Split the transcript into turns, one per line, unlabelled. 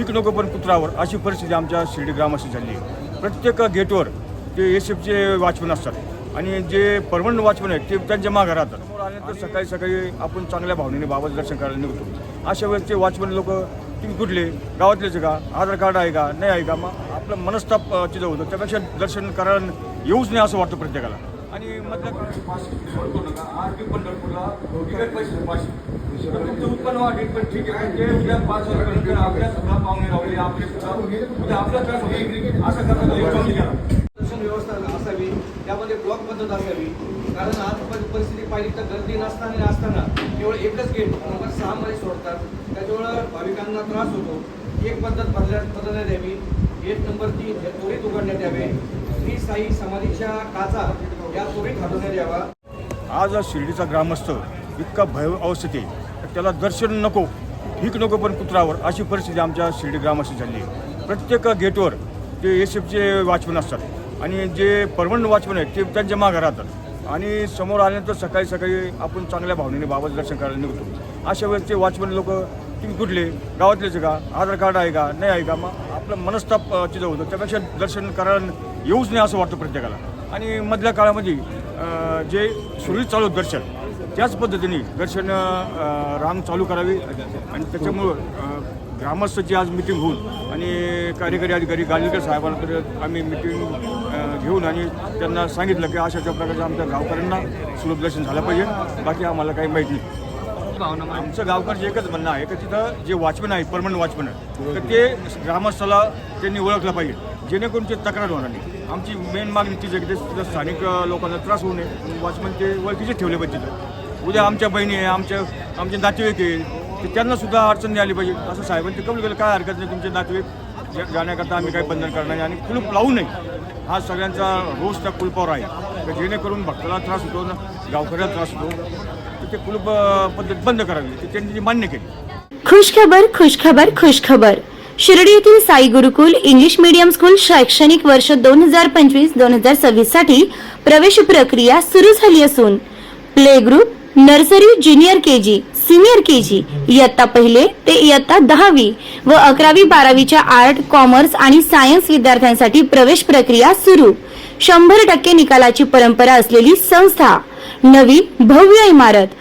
भीक नको पण कुत्रावर अशी परिस्थिती आमच्या शिर्डी ग्रामस्थ झाली. आहे प्रत्येक गेटवर ते एस एफचे वॉचमन असतात आणि जे परमनंट वॉचमन आहेत ते त्यांच्या मागं राहतात. आल्यानंतर सकाळी सकाळी आपण चांगल्या भावनेने बाबाचं दर्शन करायला निघतो. अशा वेळेस ते वॉचमन लोक तुम्ही कुठले? गावातलेच का? आधार कार्ड आहे का? नाही आहे का? मग आपलं मनस्ताप तिथं होतं. त्यापेक्षा दर्शन करायला येऊच नाही असं वाटतं प्रत्येकाला. आणि मधल्या तुमचं उत्पन्न वाढेल पण ठीक आहे. पण ते उद्या पाच वर्षानंतर आपल्या सुद्धा पाहुणे रावले आपले सुद्धा. उद्या आपला त्रास होईल. असं करता कमी करा.
दर्शन व्यवस्था असावी त्यामध्ये ब्लॉक पद्धत असावी. कारण आज परिस्थिती पाहिली तर गर्दी नसताना असताना केवळ एकच गेट नंबर सहा मध्ये सोडतात. त्याच्यामुळं भाविकांना त्रास होतो. एक पद्धत बदल्या बदलण्यात यावी. गेट नंबर तीन हे त्वरित उघडण्यात यावे. श्री साई समाधीच्या काचा या त्वरित हटवण्यात यावा.
आज शिर्डीचा ग्रामस्थ इतका भय अवस्थेत आहे तर त्याला दर्शन नको भीक नको पण कुत्रावर अशी परिस्थिती आमच्या शिर्डी ग्रामस्थ झाली आहे. प्रत्येक गेटवर ते एस एफचे वॉचमन असतात आणि जे परमनंट वॉचमन आहेत ते त्यांच्या मागं राहतात. आणि समोर आल्यानंतर सकाळी सकाळी आपण चांगल्या भावनेने बाबाचं दर्शन करायला निघतो. अशा वेळेस ते वॉचमन लोक तुम्ही कुठले? गावातलेच का? आधार कार्ड आहे का? नाही आहे का? मग आपलं मनस्ताप अ, तिथं होतं. त्यापेक्षा दर्शन करायला येऊच नाही असं वाटतं प्रत्येकाला. आणि मधल्या काळामध्ये जे सुरळीत चालू होतं दर्शन त्याच पद्धतीने दर्शन रांग चालू करावी आणि त्याच्यामुळं अ, ग्रामस्थाची आज मिटिंग होऊन आणि कार्यकारी अधिकारी गांधीकर साहेबांकडे आम्ही मिटिंग घेऊन आणि त्यांना सांगितलं की अशाच्या अशा प्रकारचं आमच्या गावकऱ्यांना सुलभ दर्शन झालं पाहिजे. बाकी आम्हाला काही माहीत नाही. आमचं गावकरचं एकच म्हणणं आहे की तिथं जे वॉचमॅन आहे परमनंट वॉचमॅन आहे तर ते ग्रामस्थाला त्यांनी ओळखलं पाहिजे. जेणेकरून ते तक्रार होणार नाही. आमची मेन मागणी तीच आहे की ते तिथं स्थानिक लोकांना त्रास होऊ नये. वॉचमॅन ते ओळखीचे ठेवले पाहिजे तिथं. उद्या आमच्या बहिणी आहे आमच्या आमचे नातेवाईक आहे तर त्यांना सुद्धा अडचण नाही आली पाहिजे. असं साहेबांनी कबूल केलं. काय हरकत नाही तुमचे नातेवाईक जा- जाण्याकरता आम्ही काही बंधन करणार नाही आणि कुलूप लावू नये. हा सगळ्यांचा रोष त्या कुलपावर आहे. तर जेणेकरून भक्ताला त्रास होतो ना गावकऱ्याला त्रास होतो. ते कुलूप पद्धत बंद करावी. त्यांनी मान्य केली.
खुशखबर खुश खबर शिर्डी येथील Sai Gurukul English medium school शैक्षणिक वर्ष दोन हजार पंचवीस दोन हजार सव्वीससाठी प्रवेश प्रक्रिया सुरू झाली असून play group nursery junior KG senior KG इयत्ता पहिले ते इयत्ता दहावी व अकरावी बारावीच्या आर्ट कॉमर्स आणि सायन्स विद्यार्थ्यांसाठी प्रवेश प्रक्रिया सुरू. शंभर टक्के निकालाची परंपरा असलेली संस्था नवी भव्य इमारत